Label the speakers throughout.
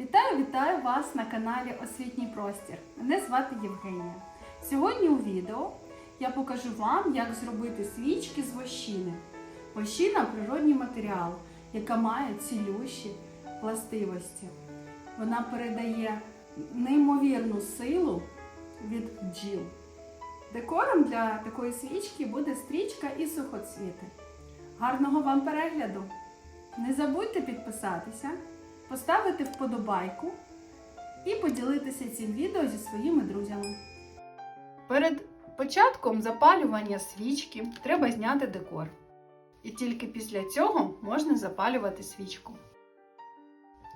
Speaker 1: Вітаю, вітаю вас на каналі Освітній Простір. Мене звати Євгенія. Сьогодні у відео я покажу вам, як зробити свічки з вощини. Вощина природній матеріал, яка має цілющі властивості. Вона передає неймовірну силу від бджіл. Декором для такої свічки буде стрічка і сухоцвіти. Гарного вам перегляду! Не забудьте підписатися, поставити вподобайку і поділитися цим відео зі своїми друзями. Перед початком запалювання свічки треба зняти декор. І тільки після цього можна запалювати свічку.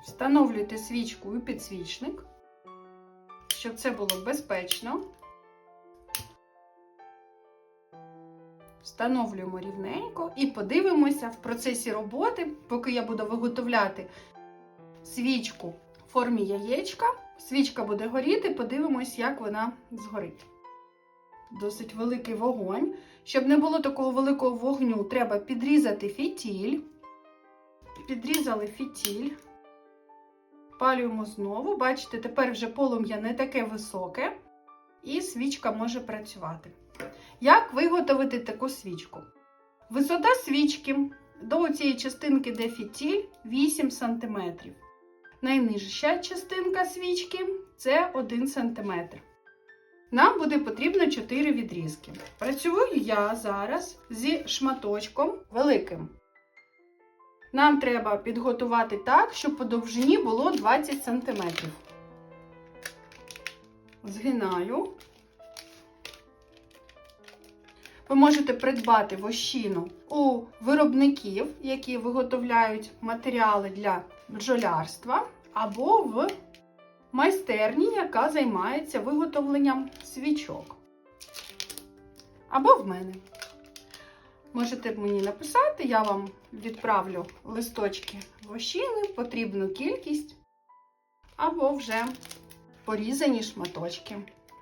Speaker 1: Встановлюйте свічку у підсвічник, щоб це було безпечно. Встановлюємо рівненько і подивимося в процесі роботи, поки я буду виготовляти свічку в формі яєчка. Свічка буде горіти, подивимось, як вона згорить. Досить великий вогонь. Щоб не було такого великого вогню, треба підрізати фітіль. Підрізали фітіль. Палюємо знову. Бачите, тепер вже полум'я не таке високе, і свічка може працювати. Як виготовити таку свічку? Висота свічки до цієї частинки, де фітіль, 8 см. Найнижча частинка свічки це 1 см. Нам буде потрібно 4 відрізки. Працюю я зараз зі шматочком великим. Нам треба підготувати так, щоб по довжині було 20 см. Згинаю. Ви можете придбати вощину у виробників, які виготовляють матеріали для бджолярства, або в майстерні, яка займається виготовленням свічок. Або в мене. Можете мені написати, я вам відправлю листочки вощини, потрібну кількість, або вже порізані шматочки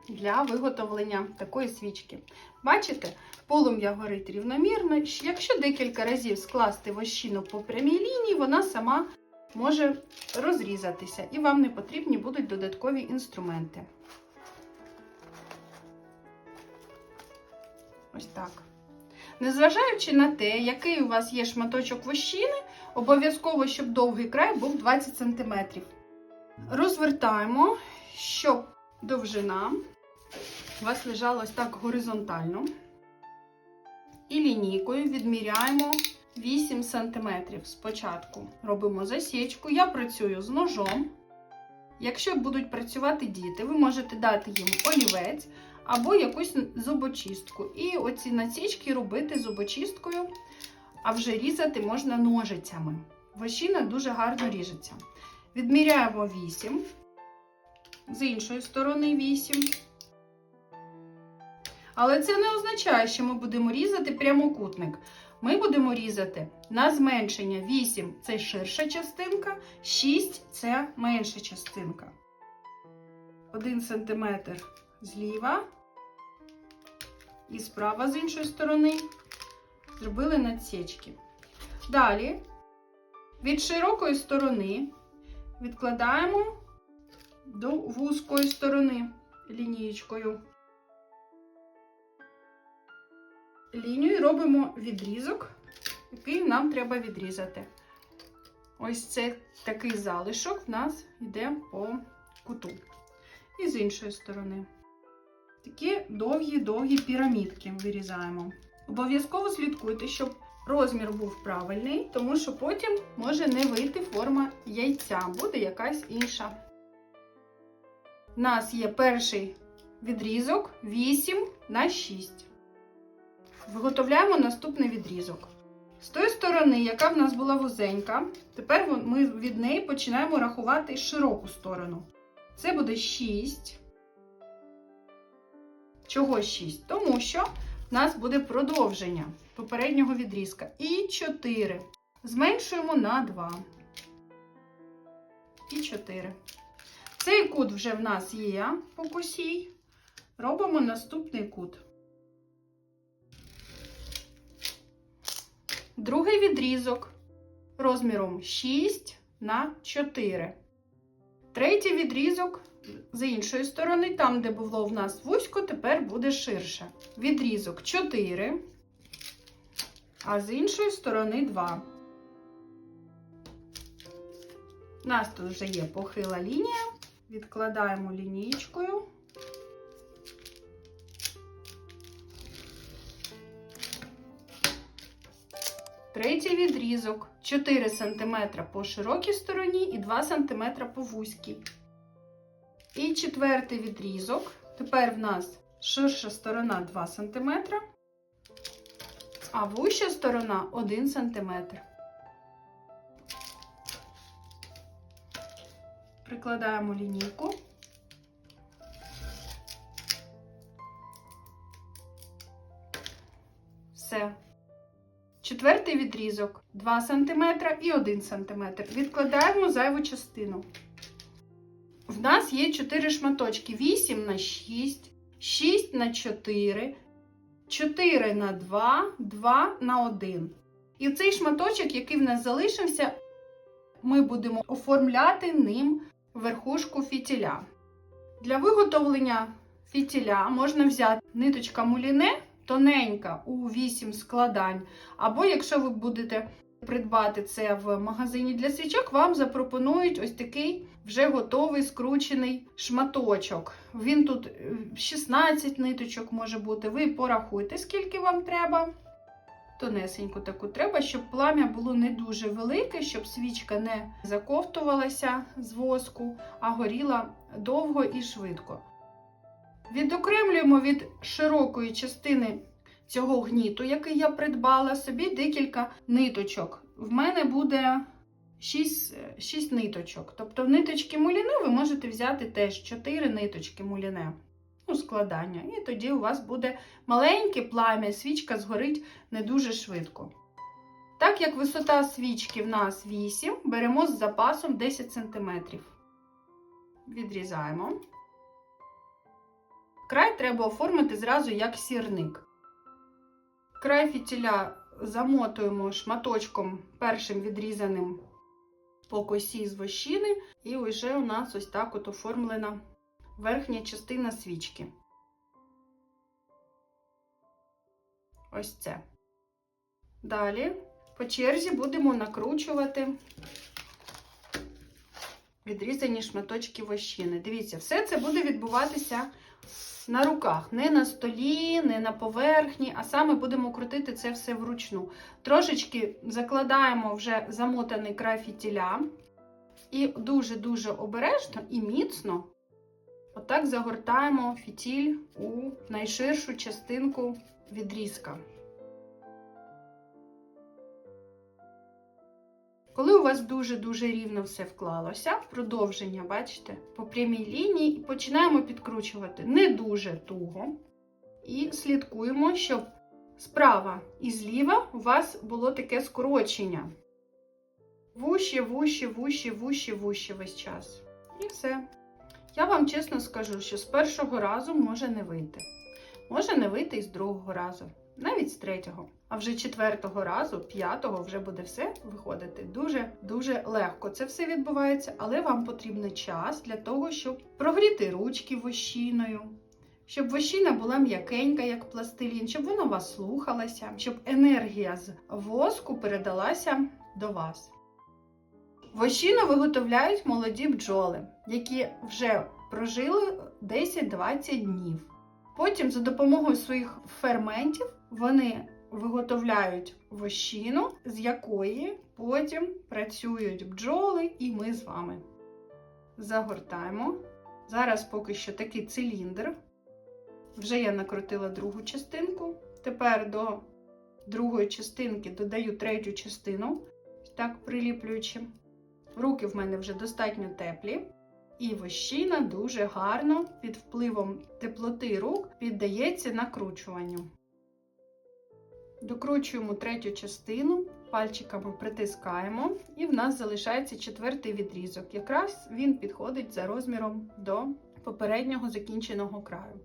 Speaker 1: для виготовлення такої свічки. Бачите, полум'я горить рівномірно. Якщо декілька разів скласти вощину по прямій лінії, вона сама може розрізатися, і вам не потрібні будуть додаткові інструменти. Ось так. Незважаючи на те, який у вас є шматочок вощини, обов'язково, щоб довгий край був 20 см. Розвертаємо, щоб довжина у вас лежала ось так горизонтально. І лінійкою відміряємо 8 см спочатку. Робимо засічку. Я працюю з ножом. Якщо будуть працювати діти, ви можете дати їм олівець або якусь зубочистку. І оці насічки робити зубочисткою, а вже різати можна ножицями. Вощина дуже гарно ріжеться. Відміряємо 8, з іншої сторони 8. Але це не означає, що ми будемо різати прямокутник. Ми будемо різати на зменшення 8 це ширша частинка, 6 це менша частинка. 1 см зліва і справа з іншої сторони зробили надсічки. Далі від широкої сторони відкладаємо до вузької сторони лінієчкою. Лінію і робимо відрізок, який нам треба відрізати. Ось це такий залишок в нас йде по куту. І з іншої сторони. Такі довгі-довгі пірамідки вирізаємо. Обов'язково слідкуйте, щоб розмір був правильний, тому що потім може не вийти форма яйця, буде якась інша. У нас є перший відрізок 8 на 6. Виготовляємо наступний відрізок. З тої сторони, яка в нас була вузенька, тепер ми від неї починаємо рахувати широку сторону. Це буде 6. Чого 6? Тому що в нас буде продовження попереднього відрізка. І 4. Зменшуємо на 2. І 4. Цей кут вже в нас є по косій. Робимо наступний кут. Другий відрізок розміром 6 на 4. Третій відрізок з іншої сторони, там, де було в нас вузько, тепер буде ширше. Відрізок 4, а з іншої сторони 2. У нас тут вже є похила лінія. Відкладаємо лінієчкою. Третій відрізок 4 см по широкій стороні і 2 см по вузькій. І четвертий відрізок. Тепер в нас ширша сторона 2 см, а вуща сторона 1 см. Прикладаємо лінійку. Четвертий відрізок 2 см і 1 см. Відкладаємо зайву частину. В нас є 4 шматочки: 8 на 6, 6 на 4, 4 на 2, 2 на 1. І цей шматочок, який в нас залишився, ми будемо оформляти ним верхушку фітіля. Для виготовлення фітіля можна взяти ниточка муліне тоненька у 8 складань. Або, якщо ви будете придбати це в магазині для свічок, вам запропонують ось такий вже готовий скручений шматочок. Він тут е, 16 ниточок може бути. Ви порахуйте, скільки вам треба. Тонесеньку таку треба, щоб плам'я було не дуже велике, щоб свічка не заковтувалася з воску, а горіла довго і швидко. Відокремлюємо від широкої частини цього гніту, який я придбала, собі декілька ниточок. В мене буде 6, 6 ниточок. Тобто в ниточки муліне ви можете взяти теж 4 ниточки муліне у складання. І тоді у вас буде маленьке плам'я, свічка згорить не дуже швидко. Так як висота свічки в нас 8, беремо з запасом 10 см. Відрізаємо. Край треба оформити зразу як сірник. Край фітіля замотуємо шматочком першим відрізаним по косі з вощини, і вже у нас ось так от оформлена верхня частина свічки. Ось це. Далі по черзі будемо накручувати відрізані шматочки вощини. Дивіться, все це буде відбуватися на руках, не на столі, не на поверхні, а саме будемо крутити це все вручну. Трошечки закладаємо вже замотаний край фітіля і дуже-дуже обережно і міцно отак загортаємо фітіль у найширшу частинку відрізка. Коли у вас дуже-дуже рівно все вклалося, продовження, бачите, по прямій лінії, починаємо підкручувати не дуже туго. І слідкуємо, щоб справа і зліва у вас було таке скорочення. Вущі, вущі, вущі, вущі, вущі весь час. І все. Я вам чесно скажу, що з першого разу може не вийти. Може не вийти і з другого разу, навіть з третього. А вже четвертого разу, п'ятого, вже буде все виходити дуже-дуже легко. Це все відбувається, але вам потрібен час для того, щоб прогріти ручки вощиною, щоб вощина була м'якенька, як пластилін, щоб вона вас слухалася, щоб енергія з воску передалася до вас. Вощину виготовляють молоді бджоли, які вже прожили 10-20 днів. Потім, за допомогою своїх ферментів, вони виготовляють вощину, з якої потім працюють бджоли і ми з вами. Загортаємо. Зараз поки що такий циліндр. Вже я накрутила другу частинку. Тепер до другої частинки додаю третю частину, так приліплюючи. Руки в мене вже достатньо теплі. І вощина дуже гарно під впливом теплоти рук піддається накручуванню. Докручуємо третю частину, пальчиками притискаємо, і в нас залишається четвертий відрізок. Якраз він підходить за розміром до попереднього закінченого краю.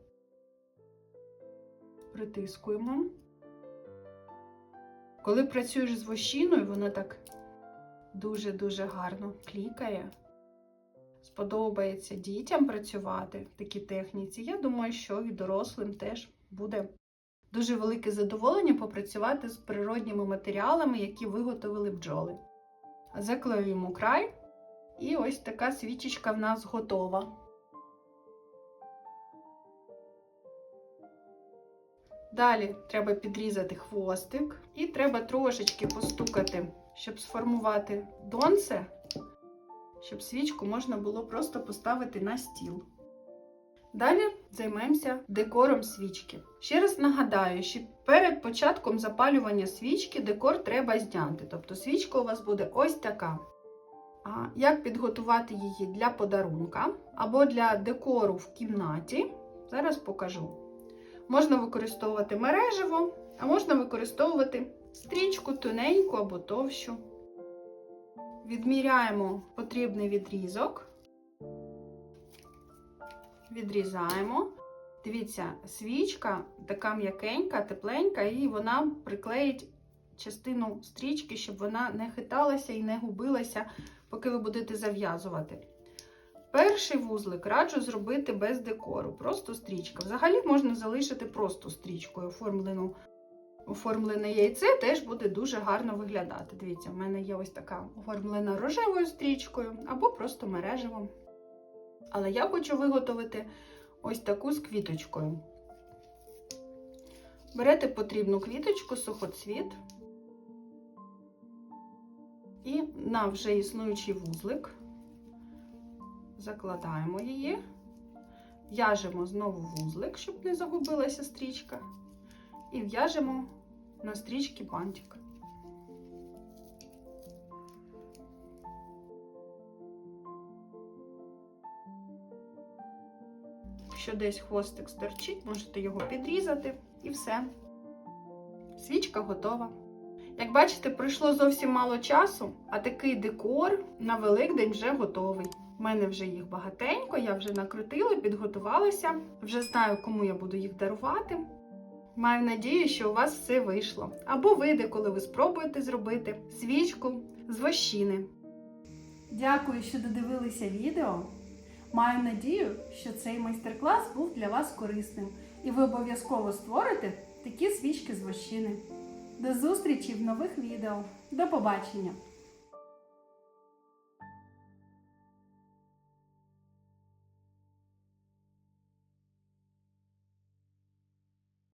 Speaker 1: Притискуємо. Коли працюєш з вощиною, вона так дуже-дуже гарно клікає. сподобається дітям працювати в такій техніці, я думаю, що і дорослим теж буде дуже велике задоволення попрацювати з природніми матеріалами, які виготовили бджоли. Заклеюємо край, і ось така свічечка в нас готова. Далі треба підрізати хвостик і треба трошечки постукати, щоб сформувати донце, щоб свічку можна було просто поставити на стіл. Далі займемося декором свічки. Ще раз нагадаю, що перед початком запалювання свічки декор треба зняти. Тобто свічка у вас буде ось така. А як підготувати її для подарунка або для декору в кімнаті, зараз покажу. Можна використовувати мережево, а можна використовувати стрічку тоненьку або товщу. Відміряємо потрібний відрізок. Відрізаємо. Дивіться, свічка така м'якенька, тепленька, і вона приклеїть частину стрічки, щоб вона не хиталася і не губилася, поки ви будете зав'язувати. Перший вузлик раджу зробити без декору, просто стрічка. Взагалі можна залишити просто стрічкою оформлену. Оформлене яйце теж буде дуже гарно виглядати. Дивіться, в мене є ось така оформлена рожевою стрічкою або просто мережевим. Але я хочу виготовити ось таку з квіточкою. Берете потрібну квіточку, сухоцвіт і на вже існуючий вузлик закладаємо її, в'яжемо знову вузлик, щоб не загубилася стрічка, і в'яжемо на стрічки бантик. Якщо десь хвостик стерчить, можете його підрізати і все. Свічка готова. Як бачите, пройшло зовсім мало часу, а такий декор на Великдень вже готовий. У мене вже їх багатенько, я вже накрутила, підготувалася, вже знаю, кому я буду їх дарувати. Маю надію, що у вас все вийшло. Або вийде, коли ви спробуєте зробити свічку з вощини. Дякую, що додивилися відео. Маю надію, що цей майстер-клас був для вас корисним, і ви обов'язково створите такі свічки з вощини. До зустрічі в нових відео. До побачення!